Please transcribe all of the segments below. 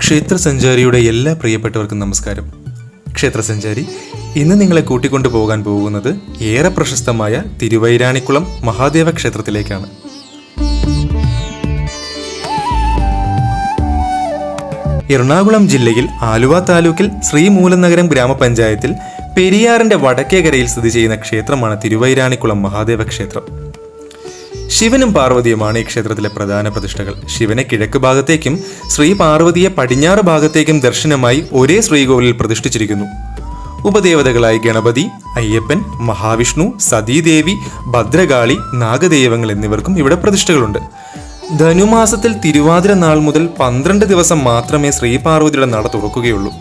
ക്ഷേത്രസഞ്ചാരിയുടെ എല്ലാ പ്രിയപ്പെട്ടവർക്കും നമസ്കാരം. ക്ഷേത്രസഞ്ചാരി ഇന്ന് നിങ്ങളെ കൂട്ടിക്കൊണ്ടു പോകാൻ പോകുന്നത് ഏറെ പ്രശസ്തമായ തിരുവൈരാണിക്കുളം മഹാദേവ ക്ഷേത്രത്തിലേക്കാണ്. എറണാകുളം ജില്ലയിൽ ആലുവ താലൂക്കിൽ ശ്രീമൂലനഗരം ഗ്രാമപഞ്ചായത്തിൽ പെരിയാറിന്റെ വടക്കേകരയിൽ സ്ഥിതി ചെയ്യുന്ന ക്ഷേത്രമാണ് തിരുവൈരാണിക്കുളം മഹാദേവ ക്ഷേത്രം. ശിവനും പാർവതിയുമാണ് ഈ ക്ഷേത്രത്തിലെ പ്രധാന പ്രതിഷ്ഠകൾ. ശിവനെ കിഴക്ക് ഭാഗത്തേക്കും ശ്രീ പാർവതിയെ പടിഞ്ഞാറ് ഭാഗത്തേക്കും ദർശനമായി ഒരേ ശ്രീകോവിലിൽ പ്രതിഷ്ഠിച്ചിരിക്കുന്നു. ഉപദേവതകളായി ഗണപതി അയ്യപ്പൻ മഹാവിഷ്ണു സതീദേവി ഭദ്രകാളി നാഗദൈവങ്ങൾ എന്നിവർക്കും ഇവിടെ പ്രതിഷ്ഠകളുണ്ട്. ധനുമാസത്തിൽ തിരുവാതിര നാൾ മുതൽ പന്ത്രണ്ട് ദിവസം മാത്രമേ ശ്രീപാർവതിയുടെ നട തുറക്കുകയുള്ളൂ.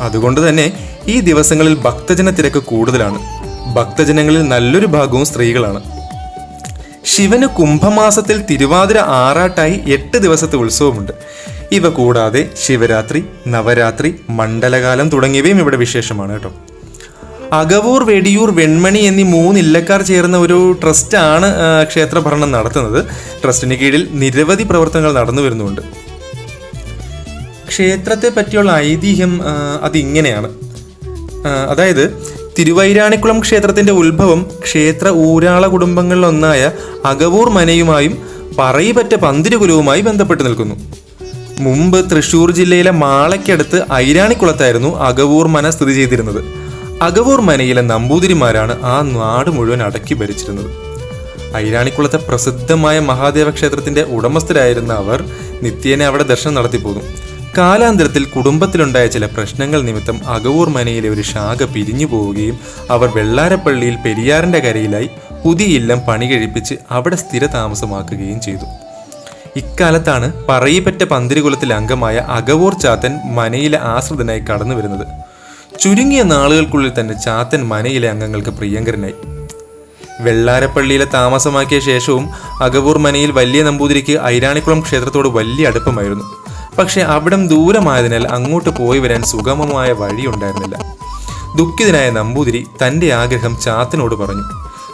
അതുകൊണ്ട് തന്നെ ഈ ദിവസങ്ങളിൽ ഭക്തജന തിരക്ക് കൂടുതലാണ്. ഭക്തജനങ്ങളിൽ നല്ലൊരു ഭാഗവും സ്ത്രീകളാണ്. ശിവന് കുംഭമാസത്തിൽ തിരുവാതിര ആറാട്ടായി എട്ട് ദിവസത്തെ ഉത്സവമുണ്ട്. ഇവ കൂടാതെ ശിവരാത്രി നവരാത്രി മണ്ഡലകാലം തുടങ്ങിയവയും ഇവിടെ വിശേഷമാണ് കേട്ടോ. അകവൂർ വെടിയൂർ വെൺമണി എന്നീ മൂന്ന് ഇല്ലക്കാർ ചേർന്ന ഒരു ട്രസ്റ്റാണ് ക്ഷേത്ര ക്ഷേത്രഭരണം നടത്തുന്നത്. ട്രസ്റ്റിന് കീഴിൽ നിരവധി പ്രവർത്തനങ്ങൾ നടന്നു വരുന്നുണ്ട്. ക്ഷേത്രത്തെ പറ്റിയുള്ള ഐതിഹ്യം അതിങ്ങനെയാണ്. അതായത് തിരുവൈരാണിക്കുളം ക്ഷേത്രത്തിന്റെ ഉത്ഭവം ക്ഷേത്ര ഊരാള കുടുംബങ്ങളിലൊന്നായ അകവൂർ മനയുമായും പറയിപ്പറ്റ പന്തിരുകുലവുമായി ബന്ധപ്പെട്ട് നിൽക്കുന്നു. മുമ്പ് തൃശൂർ ജില്ലയിലെ മാളയ്ക്കടുത്ത് ഐരാണിക്കുളത്തായിരുന്നു അകവൂർ മന സ്ഥിതി ചെയ്തിരുന്നത്. അകവൂർ മനയിലെ നമ്പൂതിരിമാരാണ് ആ നാട് മുഴുവൻ അടക്കി ഭരിച്ചിരുന്നത്. ഐരാണിക്കുളത്തെ പ്രസിദ്ധമായ മഹാദേവ ക്ഷേത്രത്തിന്റെ ഉടമസ്ഥരായിരുന്ന അവർ നിത്യേനെ അവിടെ ദർശനം നടത്തിപ്പോന്നു. കാലാന്തരത്തിൽ കുടുംബത്തിലുണ്ടായ ചില പ്രശ്നങ്ങൾ നിമിത്തം അകവൂർ മനയിലെ ഒരു ശാഖ പിരിഞ്ഞു പോവുകയും അവർ വെള്ളാരപ്പള്ളിയിൽ പെരിയാറിന്റെ കരയിലായി പുതിയ ഇല്ലം പണി കഴിപ്പിച്ച് അവിടെ സ്ഥിര താമസമാക്കുകയും ചെയ്തു. ഇക്കാലത്താണ് പറയിപ്പറ്റ പന്തിരികുലത്തിലെ അംഗമായ അകവൂർ ചാത്തൻ മനയിലെ ആശ്രിതനായി കടന്നു വരുന്നത് ചുരുങ്ങിയ നാളുകൾക്കുള്ളിൽ തന്നെ ചാത്തൻ മനയിലെ അംഗങ്ങൾക്ക് പ്രിയങ്കരനായി. വെള്ളാരപ്പള്ളിയിലെ താമസമാക്കിയ ശേഷവും അകവൂർ മനയിൽ വലിയ നമ്പൂതിരിക്ക് ഐരാണിക്കുളം ക്ഷേത്രത്തോട് വലിയ അടുപ്പമായിരുന്നു. പക്ഷെ അവിടം ദൂരമായതിനാൽ അങ്ങോട്ട് പോയി വരാൻ സുഗമമായ വഴിയുണ്ടായിരുന്നില്ല. ദുഃഖിതനായ നമ്പൂതിരി തന്റെ ആഗ്രഹം ചാത്തനോട് പറഞ്ഞു.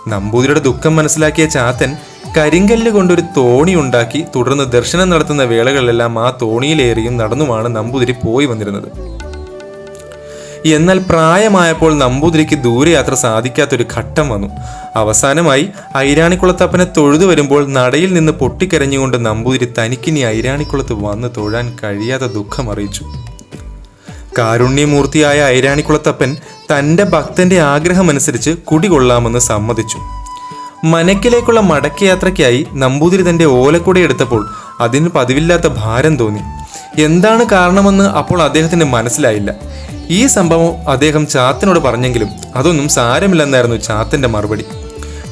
നമ്പൂതിരിയുടെ ദുഃഖം മനസ്സിലാക്കിയ ചാത്തൻ കരിങ്കല്ല് കൊണ്ടൊരു തോണി ഉണ്ടാക്കി തുടർന്ന് ദർശനം നടത്തുന്ന വേളകളിലെല്ലാം ആ തോണിയിലേറിയും നടന്നുമാണ് നമ്പൂതിരി പോയി വന്നിരുന്നത്. എന്നാൽ പ്രായമായപ്പോൾ നമ്പൂതിരിക്ക് ദൂരയാത്ര സാധിക്കാത്തൊരു ഘട്ടം വന്നു. അവസാനമായി ഐരാണിക്കുളത്തപ്പനെ തൊഴുതു വരുമ്പോൾ നടയിൽ നിന്ന് പൊട്ടിക്കരഞ്ഞുകൊണ്ട് നമ്പൂതിരി തനിക്കിനി ഐരാണിക്കുളത്ത് വന്ന് തൊഴാൻ കഴിയാത്ത ദുഃഖം അറിയിച്ചു. കാരുണ്യമൂർത്തിയായ ഐരാണിക്കുളത്തപ്പൻ തന്റെ ഭക്തന്റെ ആഗ്രഹമനുസരിച്ച് കുടികൊള്ളാമെന്ന് സമ്മതിച്ചു. മനക്കിലേക്കുള്ള മടക്കയാത്രയ്ക്കായി നമ്പൂതിരി തന്റെ ഓലക്കുട എടുത്തപ്പോൾ അതിന് പതിവില്ലാത്ത ഭാരം തോന്നി. എന്താണ് കാരണമെന്ന് അപ്പോൾ അദ്ദേഹത്തിന് മനസ്സിലായില്ല. ഈ സംഭവം അദ്ദേഹം ചാത്തനോട് പറഞ്ഞെങ്കിലും അതൊന്നും സാരമില്ലെന്നായിരുന്നു ചാത്തന്റെ മറുപടി.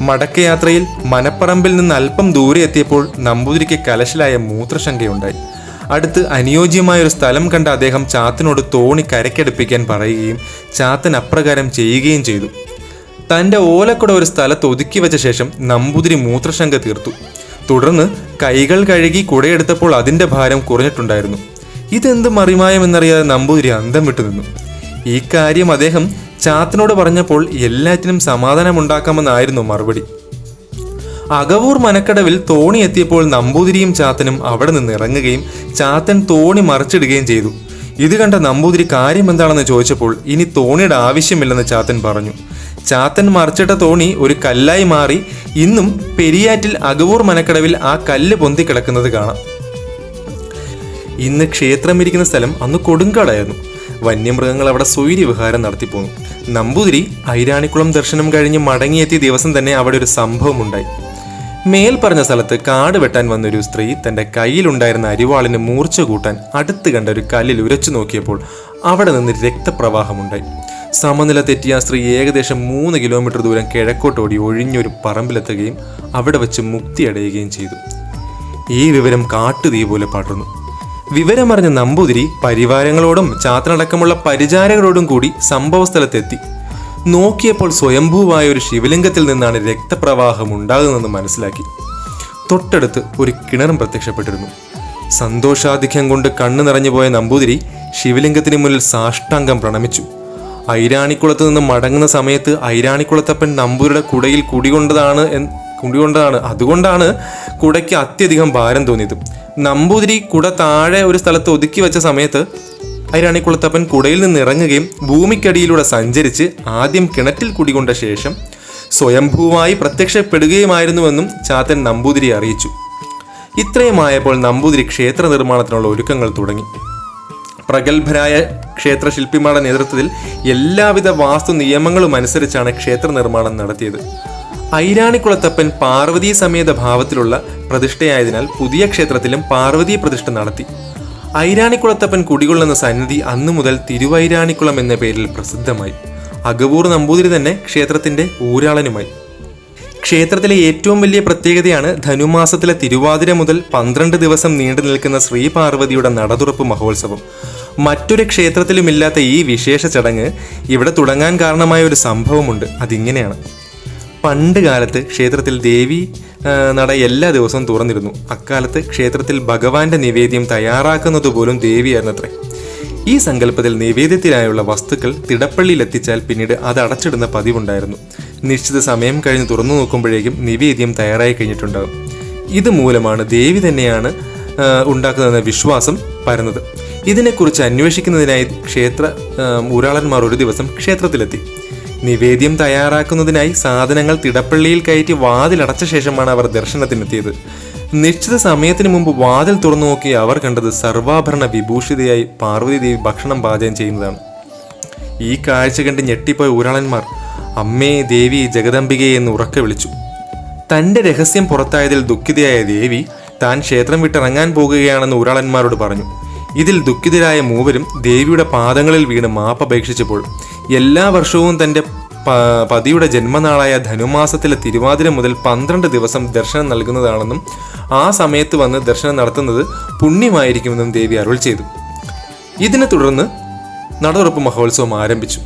മടക്കയാത്രയിൽ മനപ്പറമ്പിൽ നിന്ന് അല്പം ദൂരെ എത്തിയപ്പോൾ നമ്പൂതിരിക്ക് കലശലായ മൂത്രശങ്കയുണ്ടായി. അടുത്ത് അനുയോജ്യമായ ഒരു സ്ഥലം കണ്ട അദ്ദേഹം ചാത്തനോട് തോണി കരക്കടുപ്പിക്കാൻ പറയുകയും ചാത്തൻ അപ്രകാരം ചെയ്യുകയും ചെയ്തു. തന്റെ ഓലക്കുട ഒരു സ്ഥലത്ത് ഒതുക്കി വെച്ച ശേഷം നമ്പൂതിരി മൂത്രശങ്ക തീർത്തു. തുടർന്ന് കൈകൾ കഴുകി കുടയെടുത്തപ്പോൾ അതിന്റെ ഭാരം കുറഞ്ഞിട്ടുണ്ടായിരുന്നു. ഇതെന്ത് മറിമായം എന്നറിയാതെ നമ്പൂതിരി അന്തം വിട്ടു നിന്നു ഈ കാര്യം അദ്ദേഹം ചാത്തനോട് പറഞ്ഞപ്പോൾ എല്ലാറ്റിനും സമാധാനമുണ്ടാക്കാമെന്നായിരുന്നു മറുപടി. അകവൂർ മനക്കടവിൽ തോണി എത്തിയപ്പോൾ നമ്പൂതിരിയും ചാത്തനും അവിടെ നിന്ന് ഇറങ്ങുകയും ചാത്തൻ തോണി മറിച്ചിടുകയും ചെയ്തു. ഇത് കണ്ട നമ്പൂതിരി കാര്യം എന്താണെന്ന് ചോദിച്ചപ്പോൾ ഇനി തോണിയുടെ ആവശ്യമില്ലെന്ന് ചാത്തൻ പറഞ്ഞു. ചാത്തൻ മറിച്ചിട്ട തോണി ഒരു കല്ലായി മാറി ഇന്നും പെരിയാറ്റിൽ അകവൂർ മനക്കടവിൽ ആ കല്ല് പൊന്തി കിടക്കുന്നത് കാണാം. ഇന്ന് ക്ഷേത്രം ഇരിക്കുന്ന സ്ഥലം അന്ന് കൊടുങ്കാടായിരുന്നു. വന്യമൃഗങ്ങൾ അവിടെ സൂര്യ വിഹാരം നടത്തിപ്പോന്നു നമ്പൂതിരി ഐരാണിക്കുളം ദർശനം കഴിഞ്ഞ് മടങ്ങിയെത്തിയ ദിവസം തന്നെ അവിടെ ഒരു സംഭവം ഉണ്ടായി. മേൽ പറഞ്ഞ സ്ഥലത്ത് കാട് വെട്ടാൻ വന്നൊരു സ്ത്രീ തന്റെ കയ്യിലുണ്ടായിരുന്ന അരിവാളിന് മൂർച്ച കൂട്ടാൻ അടുത്ത് കണ്ട ഒരു കല്ലിൽ ഉരച്ചു നോക്കിയപ്പോൾ അവിടെ നിന്ന് രക്തപ്രവാഹമുണ്ടായി സമനില തെറ്റിയ സ്ത്രീ ഏകദേശം മൂന്ന് കിലോമീറ്റർ ദൂരം കിഴക്കോട്ടോടി ഒഴിഞ്ഞൊരു പറമ്പിലെത്തുകയും അവിടെ വെച്ച് മുക്തി അടയുകയും ചെയ്തു. ഈ വിവരം കാട്ടുതീ പോലെ പടർന്നു വിവരമറിഞ്ഞ നമ്പൂതിരി പരിവാരങ്ങളോടും ചാത്തനടക്കമുള്ള പരിചാരകരോടും കൂടി സംഭവസ്ഥലത്തെത്തി. നോക്കിയപ്പോൾ സ്വയംഭൂവായ ഒരു ശിവലിംഗത്തിൽ നിന്നാണ് രക്തപ്രവാഹം ഉണ്ടാകുന്നതെന്ന് മനസ്സിലാക്കി. തൊട്ടടുത്ത് ഒരു കിണറും പ്രത്യക്ഷപ്പെട്ടിരുന്നു. സന്തോഷാധിക്യം കൊണ്ട് കണ്ണു നിറഞ്ഞുപോയ നമ്പൂതിരി ശിവലിംഗത്തിന് മുന്നിൽ സാഷ്ടാംഗം പ്രണമിച്ചു. ഐരാണിക്കുളത്ത് നിന്ന് മടങ്ങുന്ന സമയത്ത് ഐരാണിക്കുളത്തപ്പൻ നമ്പൂരിയുടെ കുടയിൽ കുടികൊണ്ടതാണ് കുടികൊണ്ടതാണ്. അതുകൊണ്ടാണ് കുടയ്ക്ക് അത്യധികം ഭാരം തോന്നിയത്. നമ്പൂതിരി കുട താഴെ ഒരു സ്ഥലത്ത് ഒതുക്കി വെച്ച സമയത്ത് ഐരാണിക്കുളത്തപ്പൻ കുടയിൽ നിന്ന് ഇറങ്ങുകയും ഭൂമിക്കടിയിലൂടെ സഞ്ചരിച്ച് ആദ്യം കിണറ്റിൽ കുടികൊണ്ട ശേഷം സ്വയംഭൂവായി പ്രത്യക്ഷപ്പെടുകയുമായിരുന്നുവെന്നും ചാത്തൻ നമ്പൂതിരി അറിയിച്ചു. ഇത്രയുമായപ്പോൾ നമ്പൂതിരി ക്ഷേത്ര നിർമ്മാണത്തിനുള്ള ഒരുക്കങ്ങൾ തുടങ്ങി. പ്രഗത്ഭരായ ക്ഷേത്രശില്പിമാരുടെ നേതൃത്വത്തിൽ എല്ലാവിധ വാസ്തു നിയമങ്ങളും അനുസരിച്ചാണ് ക്ഷേത്ര നിർമ്മാണം നടത്തിയത്. ഐരാണിക്കുളത്തപ്പൻ പാർവതീ സമേത ഭാവത്തിലുള്ള പ്രതിഷ്ഠയായതിനാൽ പുതിയ ക്ഷേത്രത്തിലും പാർവതീ പ്രതിഷ്ഠ നടത്തി. ഐരാണിക്കുളത്തപ്പൻ കുടികൊള്ളുന്ന സന്നിധി അന്നു മുതൽ തിരുവൈരാണിക്കുളം എന്ന പേരിൽ പ്രസിദ്ധമായി. അകവൂർ നമ്പൂതിരി തന്നെ ക്ഷേത്രത്തിന്റെ ഊരാളനുമായി. ക്ഷേത്രത്തിലെ ഏറ്റവും വലിയ പ്രത്യേകതയാണ് ധനുമാസത്തിലെ തിരുവാതിര മുതൽ പന്ത്രണ്ട് ദിവസം നീണ്ടു നിൽക്കുന്ന ശ്രീ പാർവതിയുടെ നടതുറപ്പ് മഹോത്സവം. മറ്റൊരു ക്ഷേത്രത്തിലുമില്ലാത്ത ഈ വിശേഷ ചടങ്ങ് ഇവിടെ തുടങ്ങാൻ കാരണമായ ഒരു സംഭവമുണ്ട്. അതിങ്ങനെയാണ്. പണ്ട് കാലത്ത് ക്ഷേത്രത്തിൽ ദേവി നട എല്ലാ ദിവസവും തുറന്നിരുന്നു. അക്കാലത്ത് ക്ഷേത്രത്തിൽ ഭഗവാന്റെ നിവേദ്യം തയ്യാറാക്കുന്നത് പോലും ദേവിയായിരുന്നത്രേ. ഈ സങ്കല്പത്തിൽ നിവേദ്യത്തിനായുള്ള വസ്തുക്കൾ തിടപ്പള്ളിയിൽ എത്തിച്ചാൽ പിന്നീട് അത് അടച്ചിടുന്ന പതിവുണ്ടായിരുന്നു. നിശ്ചിത സമയം കഴിഞ്ഞ് തുറന്നു നോക്കുമ്പോഴേക്കും നിവേദ്യം തയ്യാറായി കഴിഞ്ഞിട്ടുണ്ടാകും. ഇത് മൂലമാണ് ദേവി തന്നെയാണ് ഉണ്ടാക്കുന്നതെന്ന വിശ്വാസം പരന്നത്. ഇതിനെക്കുറിച്ച് അന്വേഷിക്കുന്നതിനായി ക്ഷേത്ര ഊരാളന്മാർ ഒരു ദിവസം ക്ഷേത്രത്തിലെത്തി. നിവേദ്യം തയ്യാറാക്കുന്നതിനായി സാധനങ്ങൾ തിടപ്പള്ളിയിൽ കയറ്റി വാതിലടച്ച ശേഷമാണ് അവർ ദർശനത്തിനെത്തിയത്. നിശ്ചിത സമയത്തിന് മുമ്പ് വാതിൽ തുറന്നു നോക്കി അവർ കണ്ടത് സർവാഭരണ വിഭൂഷിതയായി പാർവതിദേവി ഭക്ഷണം പാചകം ചെയ്യുന്നതാണ്. ഈ കാഴ്ച കണ്ട് ഞെട്ടിപ്പോയ ഊരാളന്മാർ അമ്മേ ദേവി ജഗദംബികയെ എന്ന് ഉറക്കെ വിളിച്ചു. തന്റെ രഹസ്യം പുറത്തായതിൽ ദുഃഖിതയായ ദേവി താൻ ക്ഷേത്രം വിട്ടിറങ്ങാൻ പോകുകയാണെന്ന് ഊരാളന്മാരോട് പറഞ്ഞു. ഇതിൽ ദുഃഖിതരായ മൂവരും ദേവിയുടെ പാദങ്ങളിൽ വീണ് മാപ്പപേക്ഷിച്ചപ്പോൾ എല്ലാ വർഷവും തന്റെ പ- പതിയുടെ ജന്മനാളായ ധനുമാസത്തിലെ തിരുവാതിര മുതൽ പന്ത്രണ്ട് ദിവസം ദർശനം നൽകുന്നതാണെന്നും ആ സമയത്ത് വന്ന് ദർശനം നടത്തുന്നത് പുണ്യമായിരിക്കുമെന്നും ദേവി അരുൾ ചെയ്തു. ഇതിനെ തുടർന്ന് നടതുറപ്പ് മഹോത്സവം ആരംഭിച്ചു.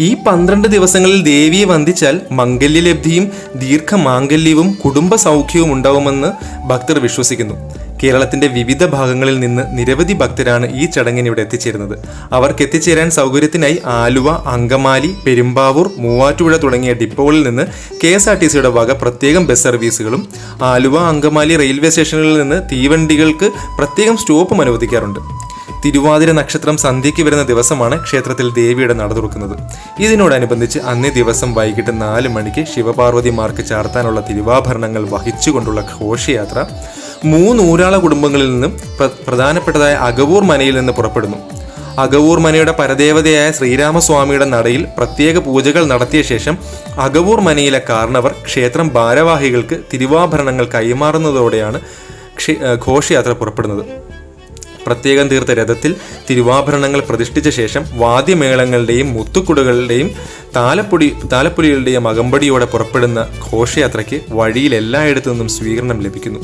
ഈ പന്ത്രണ്ട് ദിവസങ്ങളിൽ ദേവിയെ വന്ദിച്ചാൽ മംഗല്യലബ്ധിയും ദീർഘമാംഗല്യവും കുടുംബ സൗഖ്യവും ഉണ്ടാവുമെന്ന് ഭക്തർ വിശ്വസിക്കുന്നു. കേരളത്തിന്റെ വിവിധ ഭാഗങ്ങളിൽ നിന്ന് നിരവധി ഭക്തരാണ് ഈ ചടങ്ങിന് ഇവിടെ എത്തിച്ചേരുന്നത്. അവർക്ക് എത്തിച്ചേരാൻ സൗകര്യത്തിനായി ആലുവ അങ്കമാലി പെരുമ്പാവൂർ മൂവാറ്റുപുഴ തുടങ്ങിയ ഡിപ്പോകളിൽ നിന്ന് കെ എസ് ആർ ടി സിയുടെ വക പ്രത്യേകം ബസ് സർവീസുകളും ആലുവ അങ്കമാലി റെയിൽവേ സ്റ്റേഷനുകളിൽ നിന്ന് തീവണ്ടികൾക്ക് പ്രത്യേകം സ്റ്റോപ്പും അനുവദിക്കാറുണ്ട്. തിരുവാതിര നക്ഷത്രം സന്ധ്യയ്ക്ക് വരുന്ന ദിവസമാണ് ക്ഷേത്രത്തിൽ ദേവിയുടെ നട തുറക്കുന്നത്. ഇതിനോടനുബന്ധിച്ച് അന്നേ ദിവസം വൈകിട്ട് നാല് മണിക്ക് ശിവപാർവതിമാർക്ക് ചാർത്താനുള്ള തിരുവാഭരണങ്ങൾ വഹിച്ചുകൊണ്ടുള്ള ഘോഷയാത്ര മൂന്ന് ഊരാള കുടുംബങ്ങളിൽ നിന്നും പ്രധാനപ്പെട്ടതായ അഗവൂർ മനയിൽ നിന്ന് പുറപ്പെടുന്നു. അഗവൂർ മനയുടെ പരദേവതയായ ശ്രീരാമസ്വാമിയുടെ നടയിൽ പ്രത്യേക പൂജകൾ നടത്തിയ ശേഷം അഗവൂർ മനയിലെ കാരണവർ ക്ഷേത്രം ഭാരവാഹികൾക്ക് തിരുവാഭരണങ്ങൾ കൈമാറുന്നതോടെയാണ് ഘോഷയാത്ര പുറപ്പെടുന്നത്. പ്രത്യേകം തീർത്ത രഥത്തിൽ തിരുവാഭരണങ്ങൾ പ്രതിഷ്ഠിച്ച ശേഷം വാദ്യമേളങ്ങളുടെയും മുത്തുക്കുടകളുടെയും താലപ്പൊടി താലപ്പൊലികളുടെയും അകമ്പടിയോടെ പുറപ്പെടുന്ന ഘോഷയാത്രയ്ക്ക് വഴിയിൽ എല്ലായിടത്തു നിന്നും സ്വീകരണം ലഭിക്കുന്നു.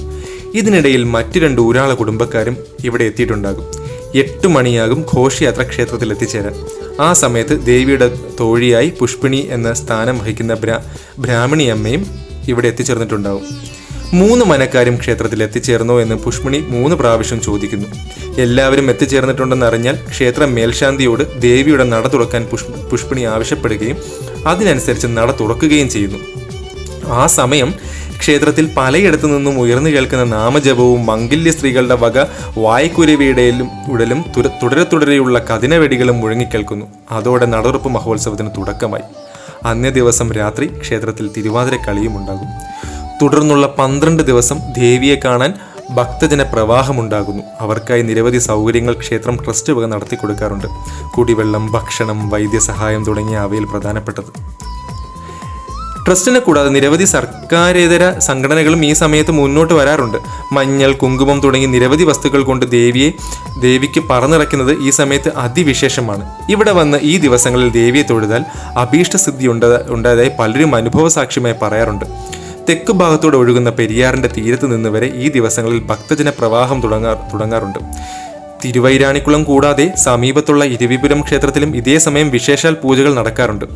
ഇതിനിടയിൽ മറ്റു രണ്ട് ഊരാള കുടുംബക്കാരും ഇവിടെ എത്തിയിട്ടുണ്ടാകും. എട്ട് മണിയാകും ഘോഷയാത്ര ക്ഷേത്രത്തിൽ എത്തിച്ചേരാൻ ആ സമയത്ത് ദേവിയുടെ തോഴിയായി പുഷ്പിണി എന്ന സ്ഥാനം വഹിക്കുന്ന ബ്രാ ബ്രാഹ്മണി അമ്മയും ഇവിടെ എത്തിച്ചേർന്നിട്ടുണ്ടാകും മൂന്ന് മനക്കാരും ക്ഷേത്രത്തിൽ എത്തിച്ചേർന്നോ എന്ന് പുഷ്പിണി മൂന്ന് പ്രാവശ്യം ചോദിക്കുന്നു. എല്ലാവരും എത്തിച്ചേർന്നിട്ടുണ്ടെന്ന് അറിഞ്ഞാൽ ക്ഷേത്ര മേൽശാന്തിയോട് ദേവിയുടെ നട തുറക്കാൻ പുഷ് പുഷ്പിണി ആവശ്യപ്പെടുകയും അതിനനുസരിച്ച് നട തുറക്കുകയും ചെയ്യുന്നു. ആ സമയം ക്ഷേത്രത്തിൽ പലയിടത്തു നിന്നും ഉയർന്നു കേൾക്കുന്ന നാമജപവും മംഗല്യ സ്ത്രീകളുടെ വക വായ്ക്കുരുവിയുടെയും ഉടലും തുടരെ തുടരെയുള്ള കതിനവെടികളും മുഴങ്ങിക്കേൾക്കുന്നു. അതോടെ നടറുപ്പ് മഹോത്സവത്തിന് തുടക്കമായി. അന്നേ ദിവസം രാത്രി ക്ഷേത്രത്തിൽ തിരുവാതിര കളിയും ഉണ്ടാകും. തുടർന്നുള്ള പന്ത്രണ്ട് ദിവസം ദേവിയെ കാണാൻ ഭക്തജന പ്രവാഹമുണ്ടാകുന്നു. അവർക്കായി നിരവധി സൗകര്യങ്ങൾ ക്ഷേത്രം ട്രസ്റ്റ് വക നടത്തി കൊടുക്കാറുണ്ട് കുടിവെള്ളം ഭക്ഷണം വൈദ്യസഹായം തുടങ്ങിയ അവയിൽ പ്രധാനപ്പെട്ടത്. ട്രസ്റ്റിനെ കൂടാതെ നിരവധി സർക്കാരേതര സംഘടനകളും ഈ സമയത്ത് മുന്നോട്ട് വരാറുണ്ട്. മഞ്ഞൾ കുങ്കുമം തുടങ്ങി നിരവധി വസ്തുക്കൾ കൊണ്ട് ദേവിയെ ദേവിക്ക് പറന്നിറക്കുന്നത് ഈ സമയത്ത് അതിവിശേഷമാണ്. ഇവിടെ വന്ന് ഈ ദിവസങ്ങളിൽ ദേവിയെ തൊഴുതാൽ അഭീഷ്ടസിദ്ധി ഉണ്ട ഉണ്ടായതായി പലരും അനുഭവ സാക്ഷ്യമായി പറയാറുണ്ട്. തെക്ക് ഭാഗത്തോട് ഒഴുകുന്ന പെരിയാറിന്റെ തീരത്ത് നിന്ന് വരെ ഈ ദിവസങ്ങളിൽ ഭക്തജന പ്രവാഹം തുടങ്ങാ തുടങ്ങാറുണ്ട്. തിരുവൈരാണിക്കുളം കൂടാതെ സമീപത്തുള്ള ഇരുവിപുരം ക്ഷേത്രത്തിലും ഇതേ സമയം വിശേഷാൽ പൂജകൾ നടക്കാറുണ്ട്.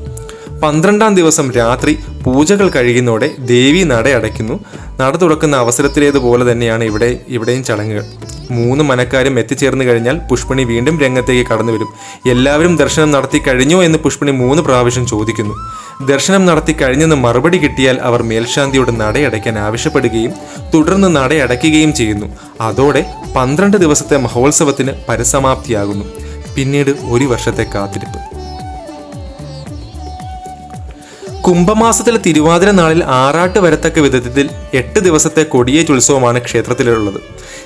പന്ത്രണ്ടാം ദിവസം രാത്രി പൂജകൾ കഴിയുന്നതോടെ ദേവി നട അടയ്ക്കുന്നു. നട തുറക്കുന്ന അവസരത്തിലേതുപോലെ തന്നെയാണ് ഇവിടെ ഇവിടെയും ചടങ്ങുകൾ. മൂന്ന് മനക്കാരും എത്തിച്ചേർന്ന് കഴിഞ്ഞാൽ പുഷ്പണി വീണ്ടും രംഗത്തേക്ക് കടന്നു വരും എല്ലാവരും ദർശനം നടത്തി കഴിഞ്ഞോ എന്ന് പുഷ്പണി മൂന്ന് പ്രാവശ്യം ചോദിക്കുന്നു. ദർശനം നടത്തി കഴിഞ്ഞെന്ന് മറുപടി കിട്ടിയാൽ അവർ മേൽശാന്തിയോട് നടയടയ്ക്കാൻ ആവശ്യപ്പെടുകയും തുടർന്ന് നടയടയ്ക്കുകയും ചെയ്യുന്നു. അതോടെ പന്ത്രണ്ട് ദിവസത്തെ മഹോത്സവത്തിന് പരസമാപ്തിയാകുന്നു. പിന്നീട് ഒരു വർഷത്തെ കാത്തിരിപ്പ്. കുംഭമാസത്തിലെ തിരുവാതിര നാളിൽ ആറാട്ട് വരത്തക്ക വിധത്തിൽ എട്ട് ദിവസത്തെ കൊടിയേറ്റുത്സവമാണ് ക്ഷേത്രത്തിലുള്ളത്.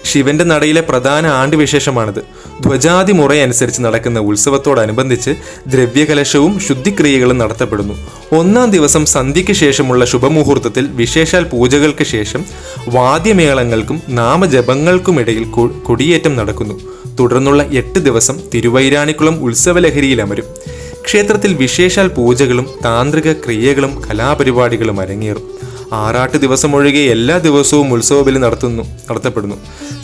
ശിവന്റെ നടയിലെ പ്രധാന ആണ്ടുവിശേഷമാണിത്. ധ്വജാതി മുറയനുസരിച്ച് നടക്കുന്ന ഉത്സവത്തോടനുബന്ധിച്ച് ദ്രവ്യകലശവും ശുദ്ധിക്രിയകളും നടത്തപ്പെടുന്നു. ഒന്നാം ദിവസം സന്ധ്യയ്ക്ക് ശേഷമുള്ള ശുഭമുഹൂർത്തത്തിൽ വിശേഷാൽ പൂജകൾക്ക് ശേഷം വാദ്യമേളങ്ങൾക്കും നാമജപങ്ങൾക്കുമിടയിൽ കൊടിയേറ്റം നടക്കുന്നു. തുടർന്നുള്ള എട്ട് ദിവസം തിരുവൈരാണിക്കുളം ഉത്സവലഹരിയിൽ അമരും. ക്ഷേത്രത്തിൽ വിശേഷാൽ പൂജകളും താന്ത്രിക ക്രിയകളും കലാപരിപാടികളും അരങ്ങേറും. ആറാട്ട് ദിവസം ഒഴികെ എല്ലാ ദിവസവും ഉത്സവബലി നടത്തുന്നു നടത്തപ്പെടുന്നു.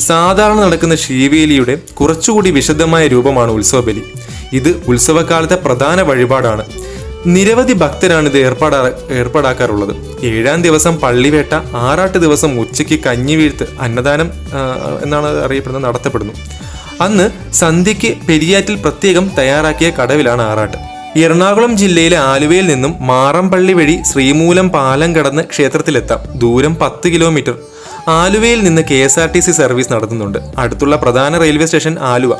സാധാരണ നടക്കുന്ന ശിവേലിയുടെ കുറച്ചുകൂടി വിശദമായ രൂപമാണ് ഉത്സവബലി. ഇത് ഉത്സവകാലത്തെ പ്രധാന വഴിപാടാണ്. നിരവധി ഭക്തരാണ് ഇത് ഏർപ്പാടാ ഏർപ്പാടാക്കാറുള്ളത്. ഏഴാം ദിവസം പള്ളിവേട്ട ആറാട്ട് ദിവസം ഉച്ചയ്ക്ക് കഞ്ഞിവീഴ്ത്ത് അന്നദാനം എന്നാണ് അറിയപ്പെടുന്നത് നടത്തപ്പെടുന്നു. അന്ന് സന്ധ്യയ്ക്ക് പെരിയാറ്റിൽ പ്രത്യേകം തയ്യാറാക്കിയ കടവിലാണ് ആറാട്ട്. എറണാകുളം ജില്ലയിലെ ആലുവയിൽ നിന്നും മാറമ്പള്ളി വഴി ശ്രീമൂലം പാലം കടന്ന് ക്ഷേത്രത്തിലെത്താം. ദൂരം പത്ത് കിലോമീറ്റർ. ആലുവയിൽ നിന്ന് K S R T C service നടത്തുന്നുണ്ട്. അടുത്തുള്ള പ്രധാന റെയിൽവേ സ്റ്റേഷൻ ആലുവ.